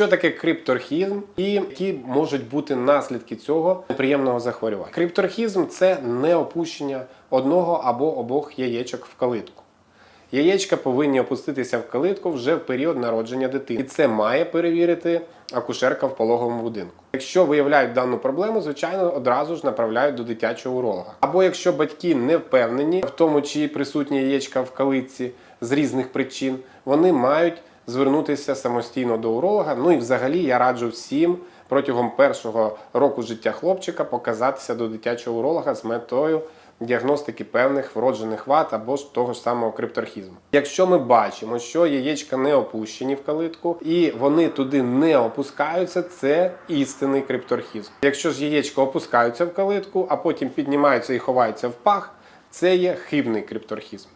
Що таке крипторхізм і які можуть бути наслідки цього неприємного захворювання? Крипторхізм це не опущення одного або обох яєчок в калитку. Яєчка повинні опуститися в калитку вже в період народження дитини. І це має перевірити акушерка в пологовому будинку. Якщо виявляють дану проблему, звичайно, одразу ж направляють до дитячого уролога. Або якщо батьки не впевнені в тому, чи присутні яєчка в калитці з різних причин, вони мають звернутися самостійно до уролога. Ну і взагалі я раджу всім протягом першого року життя хлопчика показатися до дитячого уролога з метою діагностики певних вроджених вад або ж того ж самого крипторхізму. Якщо ми бачимо, що яєчка не опущені в калитку і вони туди не опускаються, це істинний крипторхізм. Якщо ж яєчка опускаються в калитку, а потім піднімаються і ховаються в пах, це є хибний крипторхізм.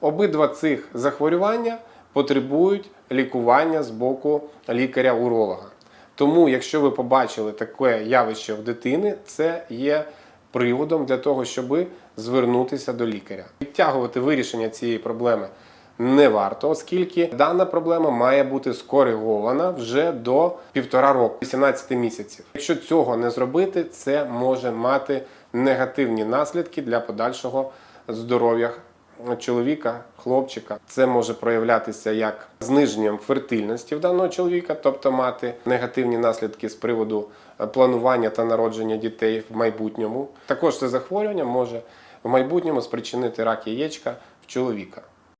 Обидва цих захворювання потребують лікування з боку лікаря-уролога. Тому, якщо ви побачили таке явище в дитини, це є приводом для того, щоб звернутися до лікаря. Відтягувати вирішення цієї проблеми не варто, оскільки дана проблема має бути скоригована вже до півтора року, 18 місяців. Якщо цього не зробити, це може мати негативні наслідки для подальшого здоров'я чоловіка, хлопчика. Це може проявлятися як зниженням фертильності в даного чоловіка, тобто мати негативні наслідки з приводу е, планування та народження дітей в майбутньому. Також це захворювання може в майбутньому спричинити рак яєчка в чоловіка.